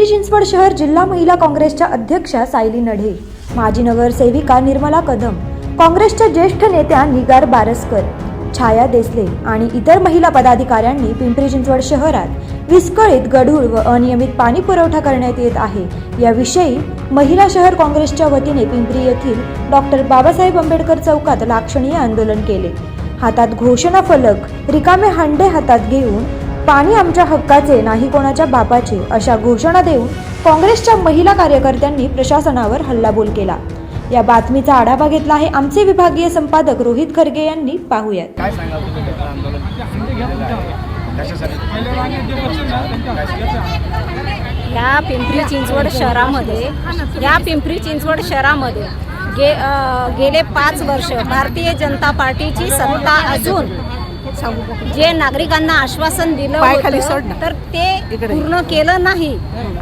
पिंपरी चिंचवड शहर जिल्हा महिला काँग्रेसच्या अध्यक्षा सायली नढे माजी नगरसेविका निर्मला कदम काँग्रेसच्या ज्येष्ठ नेत्या निगार बारसकर छाया देसले आणि इतर महिला पदाधिकाऱ्यांनी पिंपरी चिंचवड शहरात विस्कळीत गढूळ व अनियमित पाणी पुरवठा करण्यात येत आहे. याविषयी महिला शहर काँग्रेसच्या वतीने पिंपरी येथील डॉक्टर बाबासाहेब आंबेडकर चौकात लाक्षणीय आंदोलन केले. हातात घोषणा फलक रिकामे हांडे हातात घेऊन पाणी आमच्या हक्काचे नाही कोणाच्या बापाचे अशा घोषणा देऊन काँग्रेसच्या महिला कार्यकर्त्यांनी प्रशासनावर हल्लाबोल केला. या बातमीचा आढावा घेतला आहे आमचे विभागीय संपादक रोहित खरगे यांनी. पाहूयात. काय? या पिंपरी चिंचवड शहरामध्ये या पिंपरी चिंचवड शहरामध्ये गे गेले पाच वर्ष भारतीय जनता पार्टीची सत्ता असून जे नागरिकांना आश्वासन दिलं होतं तर ते पूर्ण केलं नाही.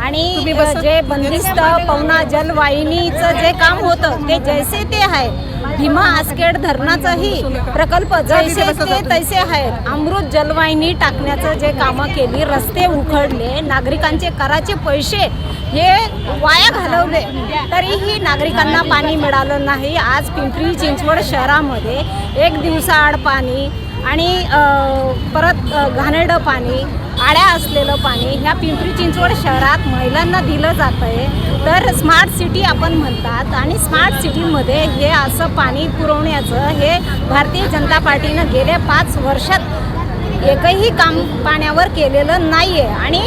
आणि जे बंदिस्त पवना जलवाहिनीचं जे काम होतं ते जैसे ते आहे. भीमा आसखेड धरणाचाही प्रकल्प जैसे ते तैसे आहेत अमृत जलवाहिनी टाकण्याचं जे कामं केली रस्ते उखडले नागरिकांचे कराचे पैसे हे वाया घालवले तरीही नागरिकांना पाणी मिळालं नाही. आज पिंपरी चिंचवड शहरामध्ये एक दिवसाआड पाणी आणि परत घाणेरडं पाणी आड्या असलेलं पाणी ह्या पिंपरी चिंचवड शहरात महिलांना दिलं जातं आहे तर स्मार्ट सिटी आपण म्हणतात आणि स्मार्ट सिटीमध्ये हे असं पाणी पुरवण्याचं हे भारतीय जनता पार्टीनं गेल्या पाच वर्षात एकही काम पाण्यावर केलेलं नाही आहे आणि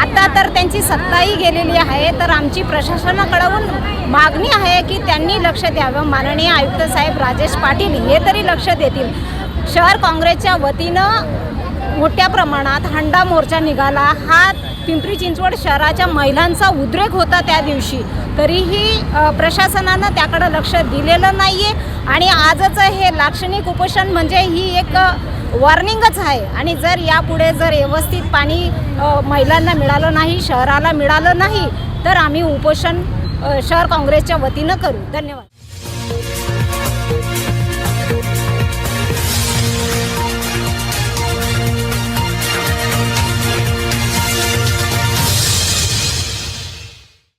आता तर त्यांची सत्ताही गेलेली आहे. तर आमची प्रशासनाकडून मागणी आहे की त्यांनी लक्ष द्यावं. माननीय आयुक्त साहेब राजेश पाटील हे तरी लक्ष देतील. शहर काँग्रेसच्या वतीनं मोठ्या प्रमाणात हंडा मोर्चा निघाला. हा पिंपरी चिंचवड शहराच्या महिलांचा उद्रेक होता त्या दिवशी. तरीही प्रशासनानं त्याकडं लक्ष दिलेलं नाही आहे आणि आजचं हे लाक्षणिक उपोषण म्हणजे ही एक वॉर्निंगच आहे. आणि जर यापुढे जर व्यवस्थित पाणी महिलांना मिळालं नाही शहराला मिळालं नाही तर आम्ही उपोषण शहर काँग्रेसच्या वतीनं करू. धन्यवाद.